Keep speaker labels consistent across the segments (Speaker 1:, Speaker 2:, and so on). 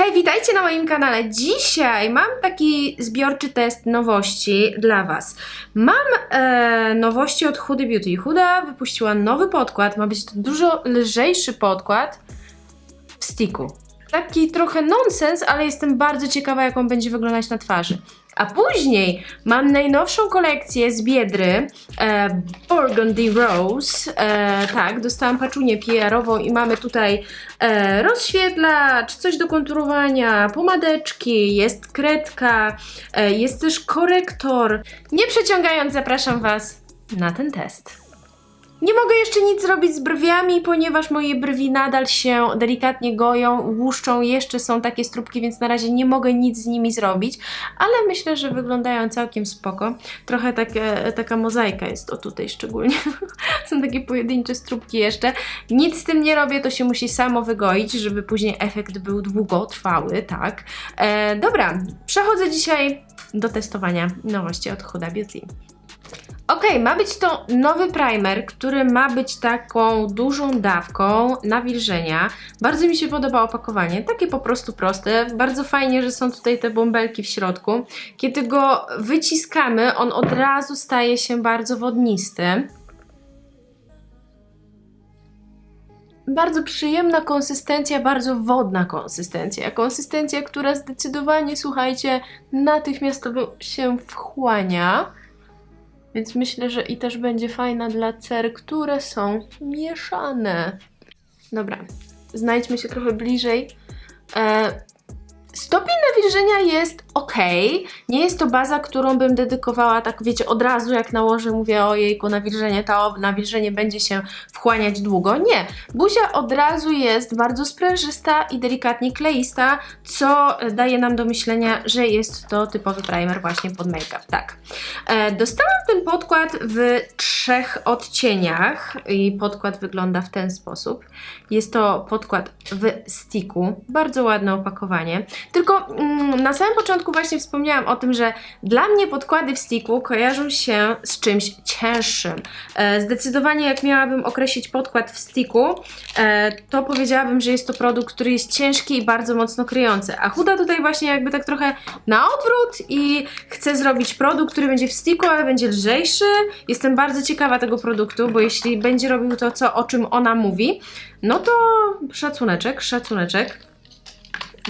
Speaker 1: Hej, witajcie na moim kanale. Dzisiaj mam taki zbiorczy test nowości dla Was. Mam e, nowości od Huda Beauty. Huda wypuściła nowy podkład. Ma być to dużo lżejszy podkład w sticku. Taki trochę nonsens, ale jestem bardzo ciekawa, jak on będzie wyglądać na twarzy. A później mam najnowszą kolekcję z Biedry, e, Burgundy Rose. E, tak, dostałam paczunię PR-ową i mamy tutaj e, rozświetlacz, coś do konturowania, pomadeczki, jest kredka, e, jest też korektor. Nie przeciągając, zapraszam Was na ten test. Nie mogę jeszcze nic zrobić z brwiami, ponieważ moje brwi nadal się delikatnie goją, łuszczą, jeszcze są takie strubki, więc na razie nie mogę nic z nimi zrobić, ale myślę, że wyglądają całkiem spoko. Trochę takie, taka mozaika jest o tutaj szczególnie. są takie pojedyncze strubki jeszcze. Nic z tym nie robię, to się musi samo wygoić, żeby później efekt był długotrwały, tak. E, dobra, przechodzę dzisiaj do testowania nowości od Huda Beauty. Ok, ma być to nowy primer, który ma być taką dużą dawką nawilżenia. Bardzo mi się podoba opakowanie, takie po prostu proste. Bardzo fajnie, że są tutaj te bąbelki w środku. Kiedy go wyciskamy, on od razu staje się bardzo wodnisty. Bardzo przyjemna konsystencja, bardzo wodna konsystencja. Konsystencja, która zdecydowanie, słuchajcie, natychmiastowo się wchłania. Więc myślę, że i też będzie fajna dla cer, które są mieszane. Dobra, znajdźmy się trochę bliżej. E, stopień nawilżenia jest ok. Nie jest to baza, którą bym dedykowała tak, wiecie, od razu jak nałożę, mówię o jejku nawilżenie, to nawilżenie będzie się wchłaniać długo. Nie. Buzia od razu jest bardzo sprężysta i delikatnie kleista, co daje nam do myślenia, że jest to typowy primer właśnie pod make-up. Tak. E, dostałam ten podkład w trzech odcieniach i podkład wygląda w ten sposób. Jest to podkład w sticku. Bardzo ładne opakowanie. Tylko mm, na samym początku właśnie wspomniałam o tym, że dla mnie podkłady w sticku kojarzą się z czymś cięższym. E, zdecydowanie jak miałabym określić podkład w sticku, e, to powiedziałabym, że jest to produkt, który jest ciężki i bardzo mocno kryjący. A Huda tutaj właśnie jakby tak trochę na odwrót i chce zrobić produkt, który będzie w sticku, ale będzie lżejszy. Jestem bardzo ciekawa tego produktu, bo jeśli będzie robił to, co, o czym ona mówi, no to szacuneczek, szacuneczek.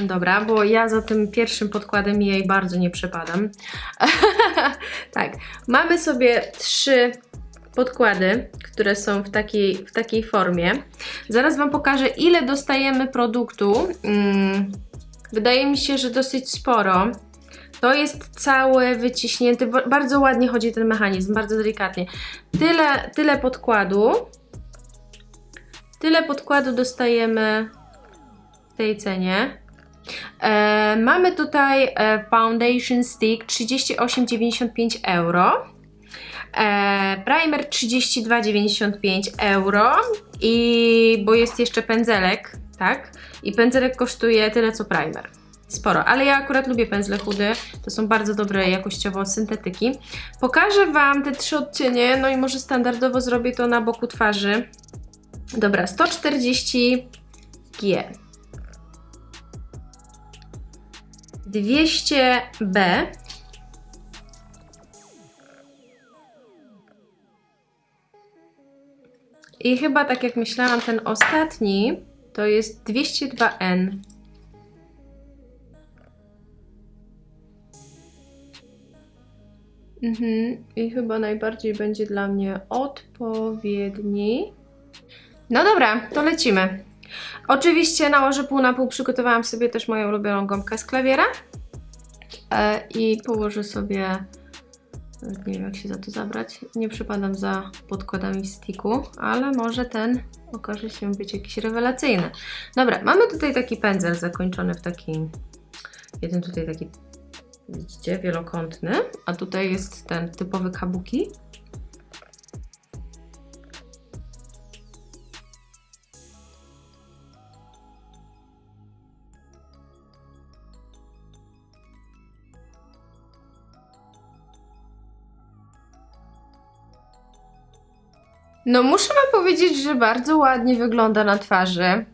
Speaker 1: Dobra, bo ja za tym pierwszym podkładem jej bardzo nie przepadam. tak, mamy sobie trzy podkłady, które są w takiej, w takiej formie. Zaraz Wam pokażę, ile dostajemy produktu. Mm, wydaje mi się, że dosyć sporo. To jest całe wyciśnięte, bardzo ładnie chodzi ten mechanizm, bardzo delikatnie. Tyle, tyle podkładu. Tyle podkładu dostajemy w tej cenie. E, mamy tutaj e, Foundation Stick 38,95 euro. E, primer 32,95 euro. I bo jest jeszcze pędzelek, tak? I pędzelek kosztuje tyle co primer. Sporo, ale ja akurat lubię pędzle chude, to są bardzo dobre jakościowo syntetyki. Pokażę Wam te trzy odcienie, no i może standardowo zrobię to na boku twarzy. Dobra, 140 200B. I chyba tak jak myślałam, ten ostatni to jest 202N. Mhm. I chyba najbardziej będzie dla mnie odpowiedni. No dobra, to lecimy. Oczywiście nałożę pół na pół, przygotowałam sobie też moją ulubioną gąbkę z klawiera e, i położę sobie, nie wiem jak się za to zabrać, nie przypadam za podkładami sticku, ale może ten okaże się być jakiś rewelacyjny. Dobra, mamy tutaj taki pędzel zakończony w taki, jeden tutaj taki, widzicie, wielokątny, a tutaj jest ten typowy kabuki. No muszę wam powiedzieć, że bardzo ładnie wygląda na twarzy.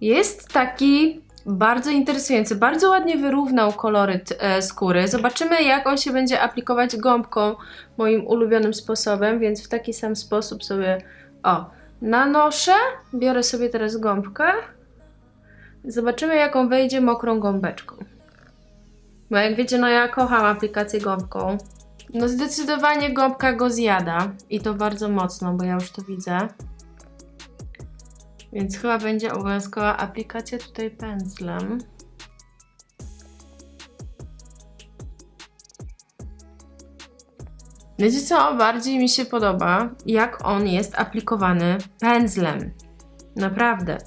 Speaker 1: Jest taki bardzo interesujący, bardzo ładnie wyrównał koloryt e, skóry. Zobaczymy, jak on się będzie aplikować gąbką moim ulubionym sposobem, więc w taki sam sposób sobie o, nanoszę. Biorę sobie teraz gąbkę. Zobaczymy, jak on wejdzie mokrą gąbeczką. Bo jak wiecie, no ja kocham aplikację gąbką. No zdecydowanie gąbka go zjada i to bardzo mocno, bo ja już to widzę. Więc chyba będzie obowiązkowa aplikacja tutaj pędzlem. Wiecie co? Bardziej mi się podoba, jak on jest aplikowany pędzlem. Naprawdę.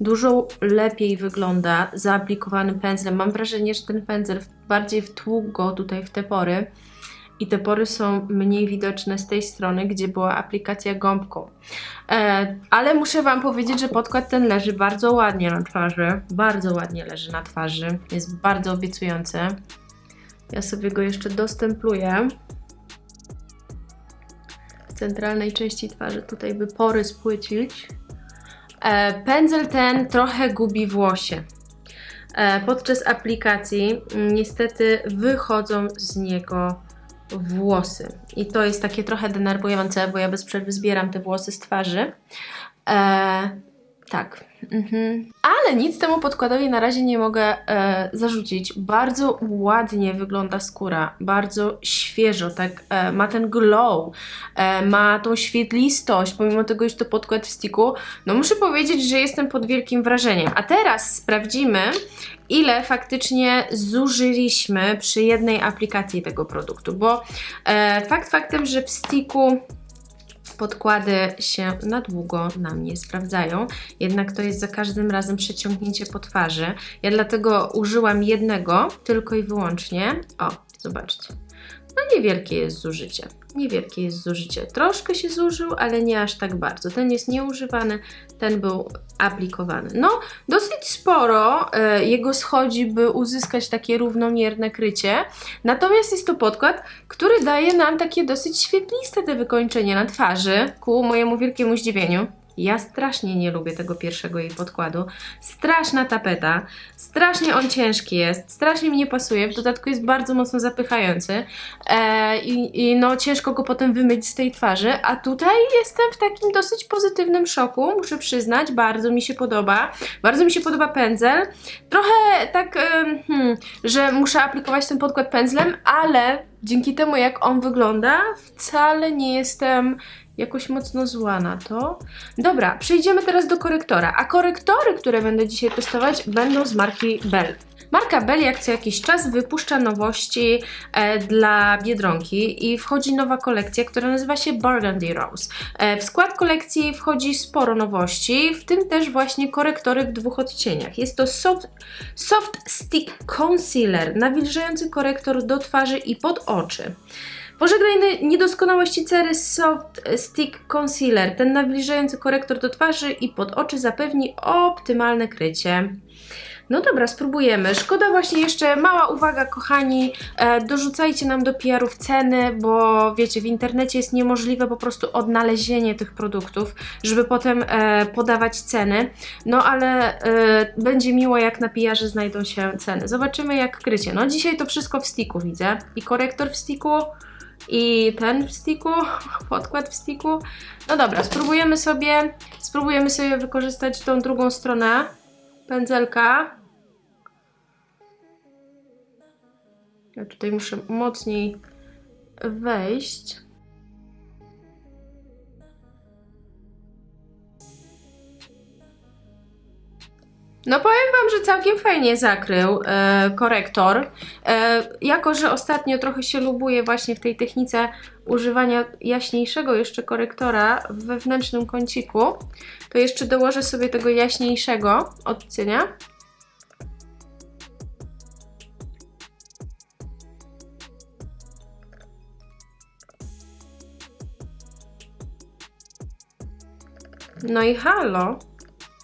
Speaker 1: Dużo lepiej wygląda zaaplikowany pędzlem. Mam wrażenie, że ten pędzel bardziej wtłukł go tutaj w te pory i te pory są mniej widoczne z tej strony, gdzie była aplikacja gąbką. E, ale muszę Wam powiedzieć, że podkład ten leży bardzo ładnie na twarzy. Bardzo ładnie leży na twarzy. Jest bardzo obiecujący. Ja sobie go jeszcze dostempluję. W centralnej części twarzy, tutaj by pory spłycić. E, pędzel ten trochę gubi włosie. E, podczas aplikacji mm, niestety wychodzą z niego włosy. I to jest takie trochę denerwujące, bo ja bez przerwy zbieram te włosy z twarzy. E, tak. Mhm. Ale nic temu podkładowi na razie nie mogę e, zarzucić. Bardzo ładnie wygląda skóra, bardzo świeżo, tak e, ma ten glow, e, ma tą świetlistość, pomimo tego, że to podkład w sticku. No muszę powiedzieć, że jestem pod wielkim wrażeniem. A teraz sprawdzimy, ile faktycznie zużyliśmy przy jednej aplikacji tego produktu, bo e, fakt faktem, że w sticku podkłady się na długo nam nie sprawdzają, jednak to jest za każdym razem przeciągnięcie po twarzy. Ja dlatego użyłam jednego tylko i wyłącznie. O, zobaczcie. No niewielkie jest zużycie. Niewielkie jest zużycie. Troszkę się zużył, ale nie aż tak bardzo. Ten jest nieużywany, ten był aplikowany. No, dosyć sporo e, jego schodzi, by uzyskać takie równomierne krycie. Natomiast jest to podkład, który daje nam takie dosyć świetliste te wykończenie na twarzy, ku mojemu wielkiemu zdziwieniu. Ja strasznie nie lubię tego pierwszego jej podkładu. Straszna tapeta, strasznie on ciężki jest, strasznie mi nie pasuje, w dodatku jest bardzo mocno zapychający. E, i, i no ciężko go potem wymyć z tej twarzy, a tutaj jestem w takim dosyć pozytywnym szoku, muszę przyznać, bardzo mi się podoba, bardzo mi się podoba pędzel, trochę tak, hmm, że muszę aplikować ten podkład pędzlem, ale dzięki temu jak on wygląda, wcale nie jestem jakoś mocno zła na to. Dobra, przejdziemy teraz do korektora. A korektory, które będę dzisiaj testować, będą z marki Bell. Marka Bell jak co jakiś czas wypuszcza nowości e, dla Biedronki i wchodzi nowa kolekcja, która nazywa się Burgundy Rose. E, w skład kolekcji wchodzi sporo nowości, w tym też właśnie korektory w dwóch odcieniach. Jest to Soft, soft Stick Concealer, nawilżający korektor do twarzy i pod oczy. Pożegnaj niedoskonałości cery Soft Stick Concealer. Ten nawilżający korektor do twarzy i pod oczy zapewni optymalne krycie. No dobra, spróbujemy. Szkoda właśnie jeszcze, mała uwaga kochani, e, dorzucajcie nam do PR-ów ceny, bo wiecie, w internecie jest niemożliwe po prostu odnalezienie tych produktów, żeby potem e, podawać ceny. No ale e, będzie miło, jak na PR-ze znajdą się ceny. Zobaczymy jak krycie. No dzisiaj to wszystko w sticku widzę. I korektor w sticku, i ten w sticku, podkład w sticku. No dobra, spróbujemy sobie, spróbujemy sobie wykorzystać tą drugą stronę pędzelka. Ja tutaj muszę mocniej wejść. No powiem Wam, że całkiem fajnie zakrył e, korektor. E, jako, że ostatnio trochę się lubuję właśnie w tej technice używania jaśniejszego jeszcze korektora w wewnętrznym kąciku, to jeszcze dołożę sobie tego jaśniejszego odcienia. No i halo,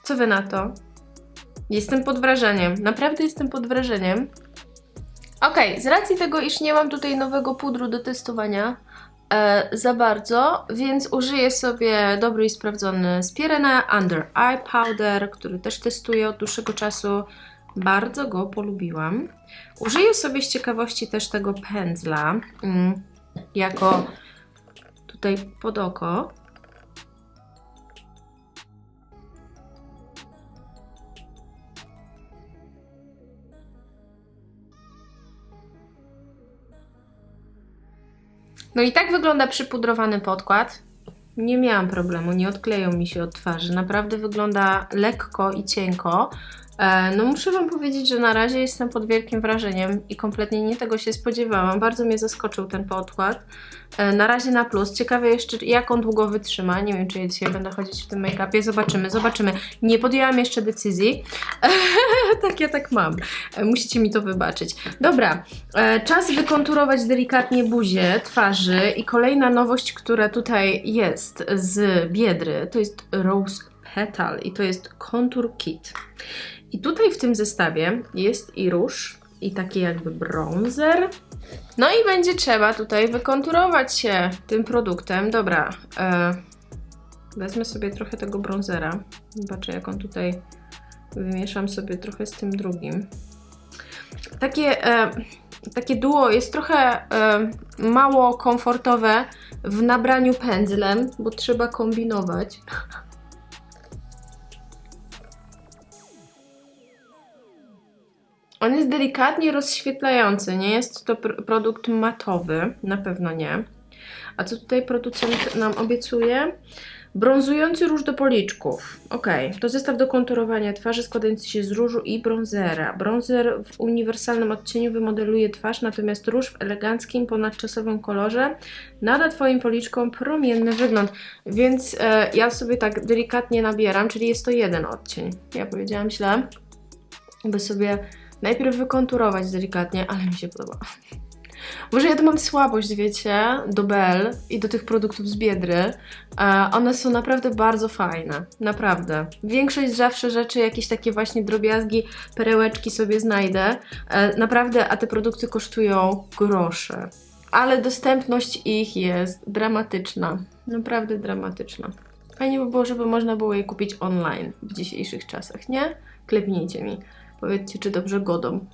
Speaker 1: co Wy na to? Jestem pod wrażeniem. Naprawdę jestem pod wrażeniem. Ok, z racji tego, iż nie mam tutaj nowego pudru do testowania, e, za bardzo, więc użyję sobie dobry i sprawdzony Spirena Under Eye Powder, który też testuję od dłuższego czasu. Bardzo go polubiłam. Użyję sobie z ciekawości też tego pędzla mm, jako tutaj pod oko. No i tak wygląda przypudrowany podkład. Nie miałam problemu, nie odkleją mi się od twarzy. Naprawdę wygląda lekko i cienko. E, No muszę Wam powiedzieć, że na razie jestem pod wielkim wrażeniem i kompletnie nie tego się spodziewałam. Bardzo mnie zaskoczył ten podkład. E, Na razie na plus. Ciekawe jeszcze, jak on długo wytrzyma. Nie wiem, czy ja dzisiaj będę chodzić w tym make-upie. Zobaczymy, zobaczymy. Nie podjęłam jeszcze decyzji. tak, ja tak mam. E, Musicie mi to wybaczyć. Dobra, czas wykonturować delikatnie buzię, twarzy i kolejna nowość, która tutaj jest z Biedry, to jest Rose Petal i to jest Contour Kit. I tutaj w tym zestawie jest i róż, i taki jakby bronzer. No i będzie trzeba tutaj wykonturować się tym produktem. Dobra, e, wezmę sobie trochę tego bronzera. Zobaczę jak on tutaj wymieszam sobie trochę z tym drugim. Takie, e, takie duo jest trochę e, mało komfortowe w nabraniu pędzlem, bo trzeba kombinować. On jest delikatnie rozświetlający, nie jest to pr- produkt matowy, na pewno nie. A co tutaj producent nam obiecuje? Brązujący róż do policzków. Ok, to zestaw do konturowania twarzy składający się z różu i bronzera. Bronzer w uniwersalnym odcieniu wymodeluje twarz, natomiast róż w eleganckim, ponadczasowym kolorze nada Twoim policzkom promienny wygląd. Więc e, ja sobie tak delikatnie nabieram, czyli jest to jeden odcień. Ja powiedziałam źle, by sobie najpierw wykonturować delikatnie, ale mi się podoba. Może ja to mam słabość, wiecie, do Bell i do tych produktów z Biedry. E, one są naprawdę bardzo fajne, naprawdę. Większość zawsze rzeczy, jakieś takie właśnie drobiazgi, perełeczki sobie znajdę. E, naprawdę, a te produkty kosztują grosze. Ale dostępność ich jest dramatyczna. Naprawdę dramatyczna. Fajnie by było, żeby można było je kupić online w dzisiejszych czasach, nie? Klepnijcie mi. Powiedzcie, czy dobrze godą.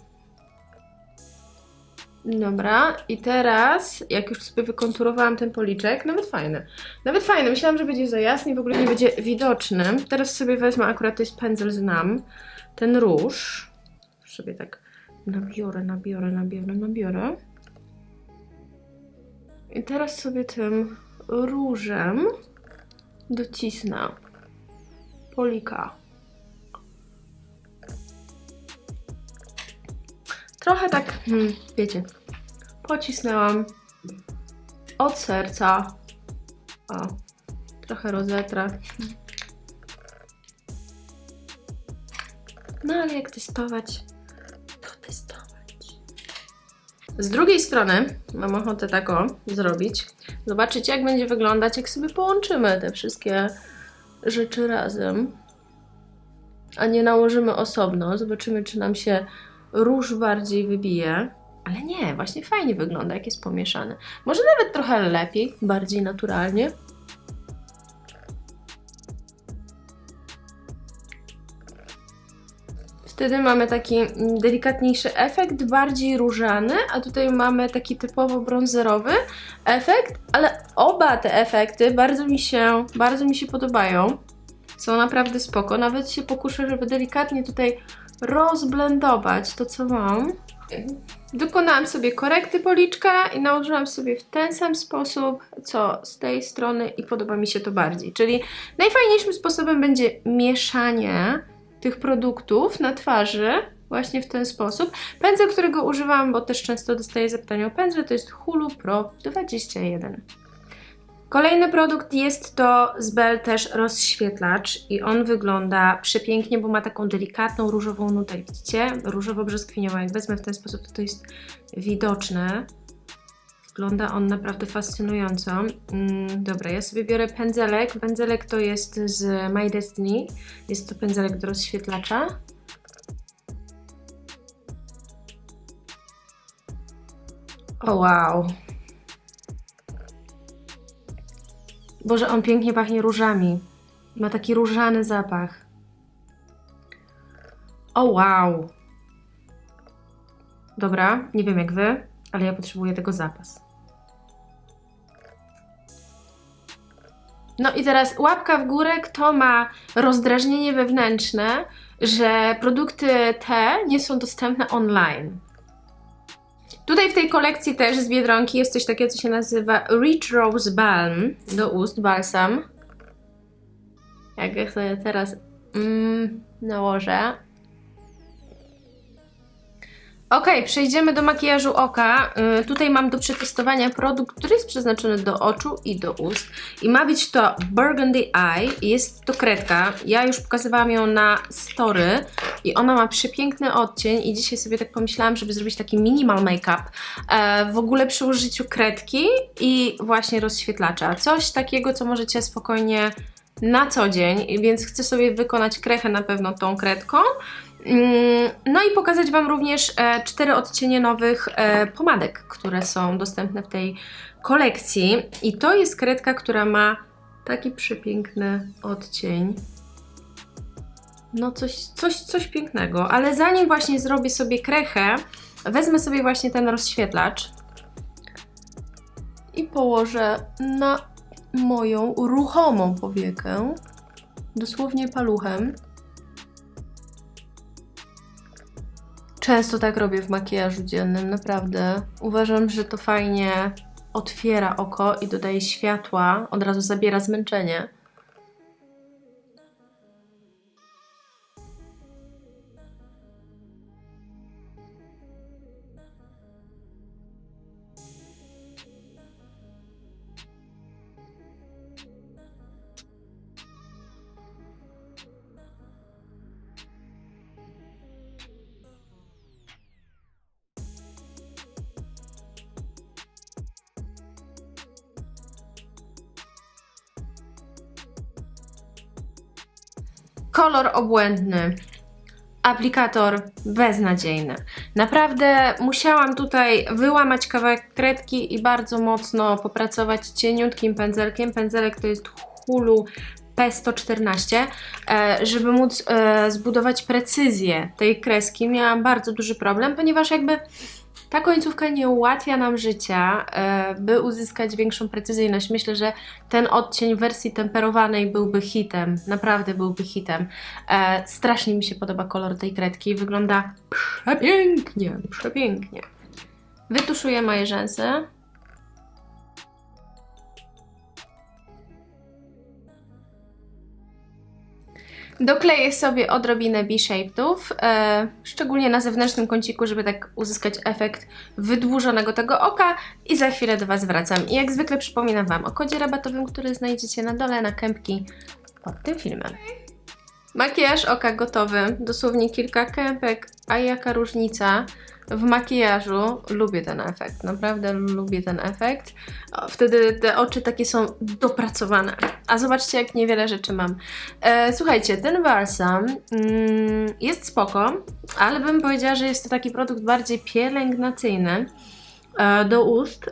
Speaker 1: Dobra, i teraz, jak już sobie wykonturowałam ten policzek, nawet fajny. Nawet fajny, myślałam, że będzie za jasny i w ogóle nie będzie widoczny. Teraz sobie wezmę, akurat to jest pędzel znam, ten róż. Sobie tak nabiorę, nabiorę, nabiorę, nabiorę. I teraz sobie tym różem docisnę polika. Trochę tak, hmm, wiecie, pocisnęłam od serca. O, trochę rozetrę. No ale jak testować, to testować. Z drugiej strony mam ochotę tak o zrobić. Zobaczyć jak będzie wyglądać, jak sobie połączymy te wszystkie rzeczy razem. A nie nałożymy osobno. Zobaczymy, czy nam się róż bardziej wybije. Ale nie, właśnie fajnie wygląda, jak jest pomieszane. Może nawet trochę lepiej, bardziej naturalnie. Wtedy mamy taki delikatniejszy efekt, bardziej różany, a tutaj mamy taki typowo brązerowy efekt, ale oba te efekty bardzo mi się, bardzo mi się podobają. Są naprawdę spoko. Nawet się pokuszę, żeby delikatnie tutaj rozblendować to, co mam. Wykonałam sobie korekty policzka i nałożyłam sobie w ten sam sposób, co z tej strony i podoba mi się to bardziej. Czyli najfajniejszym sposobem będzie mieszanie tych produktów na twarzy właśnie w ten sposób. Pędzel, którego używam, bo też często dostaję zapytania o pędzel, to jest Hulu Pro 21. Kolejny produkt jest to z Bell też rozświetlacz i on wygląda przepięknie, bo ma taką delikatną różową nutę. Widzicie? Różowo-brzoskwiniową. Jak wezmę w ten sposób, to to jest widoczne. Wygląda on naprawdę fascynująco. Mm, dobra, ja sobie biorę pędzelek. Pędzelek to jest z My Destiny. Jest to pędzelek do rozświetlacza. O wow. Boże, on pięknie pachnie różami. Ma taki różany zapach. O wow. Dobra, nie wiem jak wy, ale ja potrzebuję tego zapas. No i teraz łapka w górę, kto ma rozdrażnienie wewnętrzne, że produkty te nie są dostępne online. Tutaj w tej kolekcji też z Biedronki jest coś takiego, co się nazywa Rich Rose Balm do ust, balsam. Jak ja sobie teraz mm, nałożę. Ok, przejdziemy do makijażu oka. Y, tutaj mam do przetestowania produkt, który jest przeznaczony do oczu i do ust. I ma być to Burgundy Eye. Jest to kredka. Ja już pokazywałam ją na story i ona ma przepiękny odcień i dzisiaj sobie tak pomyślałam, żeby zrobić taki minimal make-up e, w ogóle przy użyciu kredki i właśnie rozświetlacza. Coś takiego, co możecie spokojnie na co dzień, więc chcę sobie wykonać krechę na pewno tą kredką. Mm, No i pokazać Wam również e, cztery odcienie nowych e, pomadek, które są dostępne w tej kolekcji. I to jest kredka, która ma taki przepiękny odcień. No coś, coś, coś pięknego, ale zanim właśnie zrobię sobie krechę, wezmę sobie właśnie ten rozświetlacz i położę na moją ruchomą powiekę, dosłownie paluchem. Często tak robię w makijażu dziennym, naprawdę. Uważam, że to fajnie otwiera oko i dodaje światła, od razu zabiera zmęczenie. Kolor obłędny. Aplikator beznadziejny. Naprawdę musiałam tutaj wyłamać kawałek kredki i bardzo mocno popracować cieniutkim pędzelkiem. Pędzelek to jest Hulu P114, e, żeby móc e, zbudować precyzję tej kreski. Miałam bardzo duży problem, ponieważ jakby ta końcówka nie ułatwia nam życia, e, by uzyskać większą precyzyjność. Myślę, że ten odcień w wersji temperowanej byłby hitem, naprawdę byłby hitem. E, strasznie mi się podoba kolor tej kredki, wygląda przepięknie, przepięknie. Wytuszuję moje rzęsy. Dokleję sobie odrobinę B-shape'ów, e, szczególnie na zewnętrznym kąciku, żeby tak uzyskać efekt wydłużonego tego oka i za chwilę do Was wracam. I jak zwykle przypominam Wam o kodzie rabatowym, który znajdziecie na dole na kępki pod tym filmem. Makijaż oka gotowy, dosłownie kilka kępek, a jaka różnica w makijażu. Lubię ten efekt, naprawdę lubię ten efekt. Wtedy te oczy takie są dopracowane. A zobaczcie, jak niewiele rzeczy mam. E, słuchajcie, ten balsam mm, jest spoko, ale bym powiedziała, że jest to taki produkt bardziej pielęgnacyjny e, do ust.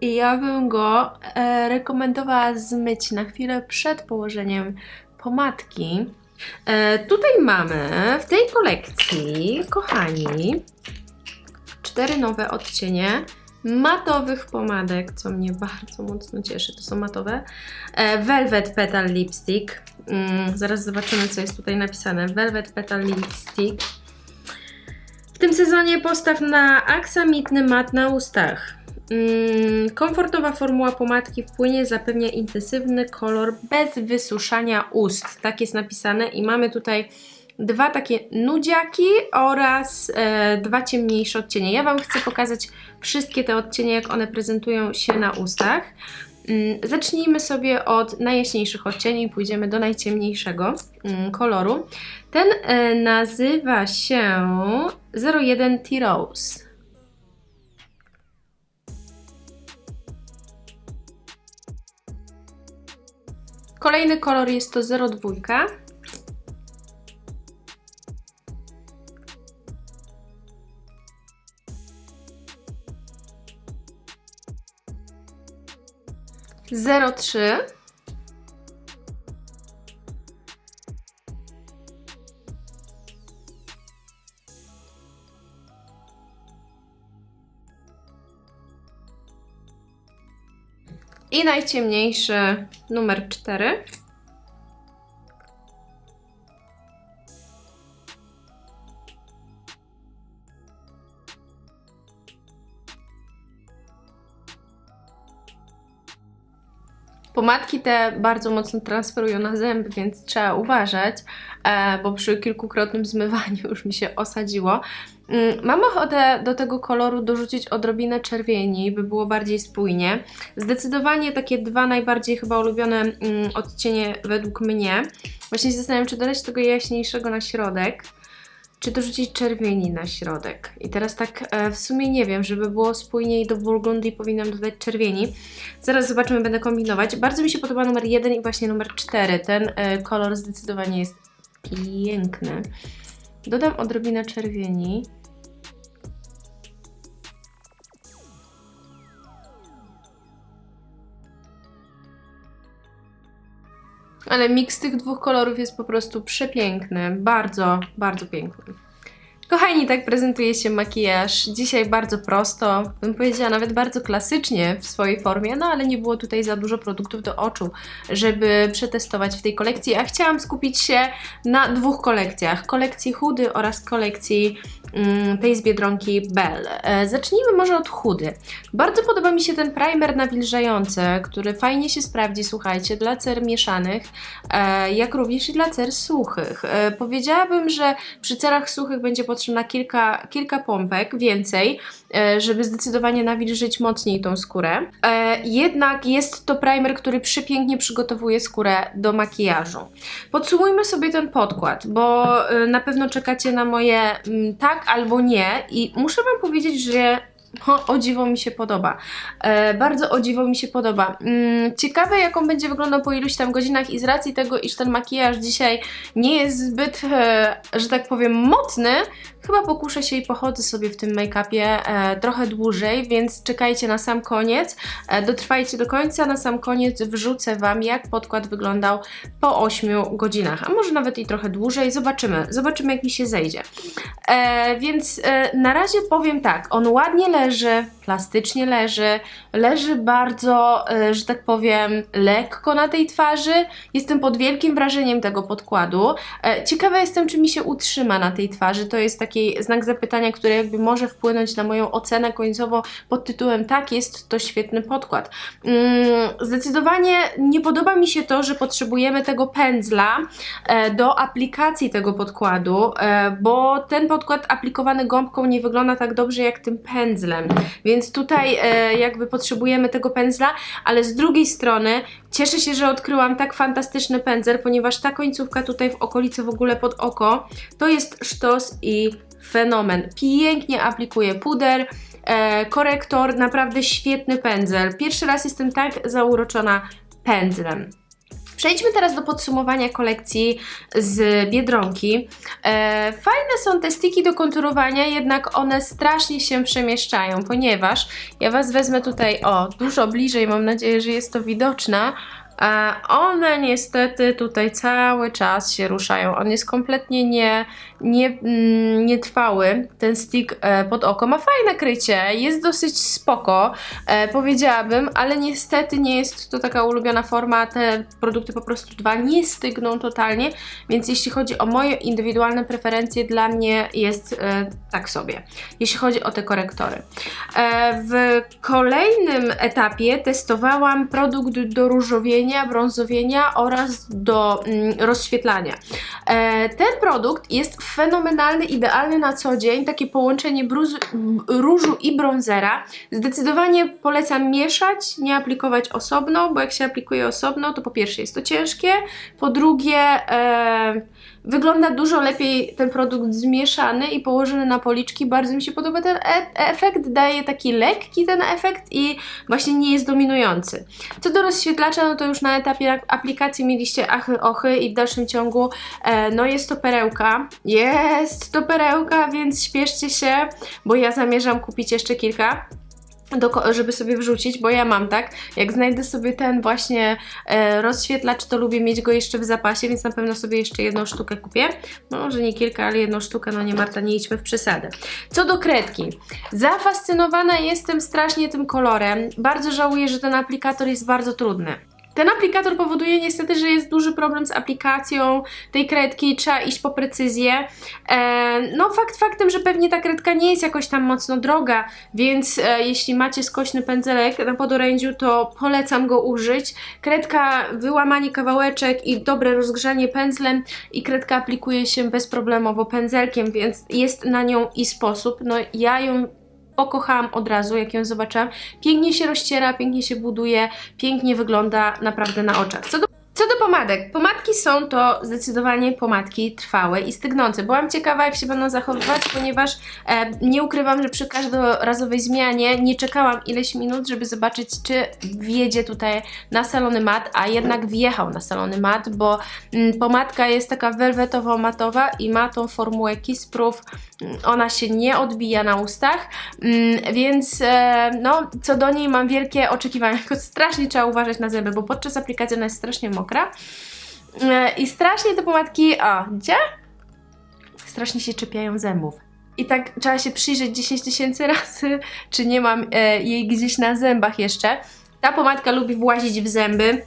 Speaker 1: I ja bym go e, rekomendowała zmyć na chwilę przed położeniem pomadki. E, tutaj mamy w tej kolekcji, kochani, cztery nowe odcienie matowych pomadek, co mnie bardzo mocno cieszy. To są matowe. E, Velvet Petal Lipstick. Mm, zaraz zobaczymy, co jest tutaj napisane. Velvet Petal Lipstick. W tym sezonie postaw na aksamitny mat na ustach. Mm, komfortowa formuła pomadki w płynie zapewnia intensywny kolor bez wysuszania ust. Tak jest napisane i mamy tutaj dwa takie nudziaki oraz e, dwa ciemniejsze odcienie. Ja Wam chcę pokazać wszystkie te odcienie, jak one prezentują się na ustach. Mm, Zacznijmy sobie od najjaśniejszych odcieni i pójdziemy do najciemniejszego mm, koloru. Ten e, nazywa się 01 T-Rose. Kolejny kolor jest to 02. 03 I najciemniejszy numer 4. Pomadki te bardzo mocno transferują na zęby, więc trzeba uważać, e, bo przy kilkukrotnym zmywaniu już mi się osadziło. Mm, Mam ochotę do tego koloru dorzucić odrobinę czerwieni, by było bardziej spójnie. Zdecydowanie takie dwa najbardziej chyba ulubione mm, odcienie według mnie. Właśnie się zastanawiam, czy dodać tego jaśniejszego na środek, czy dorzucić czerwieni na środek. I teraz tak e, w sumie nie wiem, żeby było spójniej do burgundii powinnam dodać czerwieni. Zaraz zobaczymy, będę kombinować. Bardzo mi się podoba numer 1 i właśnie numer 4. Ten e, kolor zdecydowanie jest piękny. Dodam odrobinę czerwieni. Ale miks tych dwóch kolorów jest po prostu przepiękny. Bardzo, bardzo piękny. Kochani, tak prezentuje się makijaż. Dzisiaj bardzo prosto, bym powiedziała nawet bardzo klasycznie w swojej formie, no ale nie było tutaj za dużo produktów do oczu, żeby przetestować w tej kolekcji. A chciałam skupić się na dwóch kolekcjach: kolekcji chudy oraz kolekcji tej z biedronki Belle. E, zacznijmy może od chudy. Bardzo podoba mi się ten primer nawilżający, który fajnie się sprawdzi, słuchajcie, dla cer mieszanych, e, jak również i dla cer suchych. E, powiedziałabym, że przy cerach suchych będzie potrzebna kilka, kilka pompek, więcej, żeby zdecydowanie nawilżyć mocniej tą skórę. E, jednak jest to primer, który przepięknie przygotowuje skórę do makijażu. Podsumujmy sobie ten podkład, bo e, na pewno czekacie na moje mm, tak albo nie i muszę Wam powiedzieć, że o, o dziwo mi się podoba. E, bardzo o dziwo mi się podoba. Mm, ciekawe, jak on będzie wyglądał po iluś tam godzinach i z racji tego, iż ten makijaż dzisiaj nie jest zbyt, e, że tak powiem, mocny, chyba pokuszę się i pochodzę sobie w tym make-upie e, trochę dłużej, więc czekajcie na sam koniec. E, dotrwajcie do końca, na sam koniec wrzucę Wam, jak podkład wyglądał po 8 godzinach, a może nawet i trochę dłużej. Zobaczymy, zobaczymy, jak mi się zejdzie. E, więc e, na razie powiem tak, on ładnie leży, tyle, plastycznie leży, leży bardzo, e, że tak powiem, lekko na tej twarzy. Jestem pod wielkim wrażeniem tego podkładu. E, ciekawa jestem, czy mi się utrzyma na tej twarzy. To jest taki znak zapytania, który jakby może wpłynąć na moją ocenę końcową pod tytułem tak, jest to świetny podkład. Mm, zdecydowanie nie podoba mi się to, że potrzebujemy tego pędzla e, do aplikacji tego podkładu, bo ten podkład aplikowany gąbką nie wygląda tak dobrze jak tym pędzlem, więc tutaj e, jakby potrzebujemy tego pędzla, ale z drugiej strony cieszę się, że odkryłam tak fantastyczny pędzel, ponieważ ta końcówka tutaj w okolicy w ogóle pod oko to jest sztos i fenomen. Pięknie aplikuje puder, e, korektor, naprawdę świetny pędzel. Pierwszy raz jestem tak zauroczona pędzlem. Przejdźmy teraz do podsumowania kolekcji z Biedronki. E, fajne są te stiki do konturowania, jednak one strasznie się przemieszczają, ponieważ ja Was wezmę tutaj, o, dużo bliżej, mam nadzieję, że jest to widoczne, a one niestety tutaj cały czas się ruszają. On jest kompletnie nie, nie, mm, nietrwały, ten stick e, pod oko. Ma fajne krycie, jest dosyć spoko, e, powiedziałabym, ale niestety nie jest to taka ulubiona forma. Te produkty po prostu dwa nie stygną totalnie, więc jeśli chodzi o moje indywidualne preferencje, dla mnie jest e, tak sobie, jeśli chodzi o te korektory. E, w kolejnym etapie testowałam produkt do różowienia, brązowienia oraz do mm, rozświetlania. E, ten produkt jest fenomenalny, idealny na co dzień, takie połączenie bruzu, różu i brązera. Zdecydowanie polecam mieszać, nie aplikować osobno, bo jak się aplikuje osobno, to po pierwsze jest to ciężkie, po drugie e, wygląda dużo lepiej ten produkt zmieszany i położony na policzki. Bardzo mi się podoba ten e- efekt, daje taki lekki ten efekt i właśnie nie jest dominujący. Co do rozświetlacza, no to już na etapie ap- aplikacji mieliście achy, ochy i w dalszym ciągu e, no jest to perełka. Jest to perełka, więc śpieszcie się, bo ja zamierzam kupić jeszcze kilka. Do, żeby sobie wrzucić, bo ja mam tak, jak znajdę sobie ten właśnie e, rozświetlacz, to lubię mieć go jeszcze w zapasie, więc na pewno sobie jeszcze jedną sztukę kupię. No może nie kilka, ale jedną sztukę, no nie Marta, nie idźmy w przesadę. Co do kredki. Zafascynowana jestem strasznie tym kolorem. Bardzo żałuję, że ten aplikator jest bardzo trudny. Ten aplikator powoduje niestety, że jest duży problem z aplikacją tej kredki, trzeba iść po precyzję. E, no fakt faktem, że pewnie ta kredka nie jest jakoś tam mocno droga, więc e, jeśli macie skośny pędzelek na podorędziu, to polecam go użyć. Kredka, wyłamanie kawałeczek i dobre rozgrzanie pędzlem i kredka aplikuje się bezproblemowo pędzelkiem, więc jest na nią i sposób. No ja ją pokochałam od razu, jak ją zobaczyłam. Pięknie się rozciera, pięknie się buduje, pięknie wygląda naprawdę na oczach. Co do co do pomadek, pomadki są to zdecydowanie pomadki trwałe i stygnące. Byłam ciekawa, jak się będą zachowywać, ponieważ e, nie ukrywam, że przy każdorazowej zmianie nie czekałam ileś minut, żeby zobaczyć, czy wjedzie tutaj na salony mat, a jednak wjechał na salony mat, bo mm, pomadka jest taka welwetowo-matowa i ma tą formułę. Mm, Ona się nie odbija na ustach, mm, więc e, no, co do niej mam wielkie oczekiwania. Tylko strasznie trzeba uważać na zęby, bo podczas aplikacji ona jest strasznie mokra. E, I strasznie te pomadki, a gdzie? Strasznie się czepiają zębów. I tak trzeba się przyjrzeć 10 tysięcy razy, czy nie mam e, jej gdzieś na zębach jeszcze. Ta pomadka lubi włazić w zęby,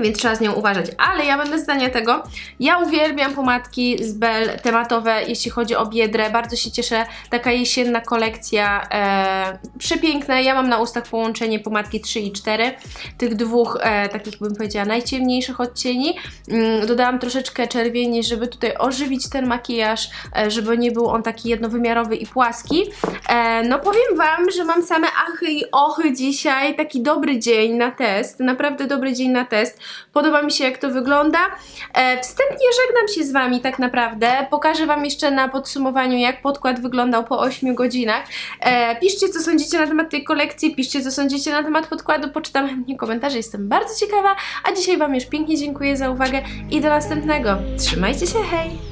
Speaker 1: więc trzeba z nią uważać. Ale ja będę zdania tego. Ja uwielbiam pomadki z Bell tematowe, jeśli chodzi o biedrę. Bardzo się cieszę. Taka jesienna kolekcja. E, przepiękne. Ja mam na ustach połączenie pomadki 3 i 4. Tych dwóch, e, takich bym powiedziała, najciemniejszych odcieni. Mm, dodałam troszeczkę czerwieni, żeby tutaj ożywić ten makijaż, e, żeby nie był on taki jednowymiarowy i płaski. E, no powiem Wam, że mam same achy i ochy dzisiaj. Taki dobry dzień na test. Naprawdę dobry dzień na test. Podoba mi się jak to wygląda. E, wstępnie żegnam się z Wami tak naprawdę. Pokażę Wam jeszcze na podsumowaniu jak podkład wyglądał po 8 godzinach. E, piszcie co sądzicie na temat tej kolekcji, piszcie co sądzicie na temat podkładu, poczytam chętnie komentarze, jestem bardzo ciekawa. A dzisiaj Wam już pięknie dziękuję za uwagę i do następnego. Trzymajcie się, hej!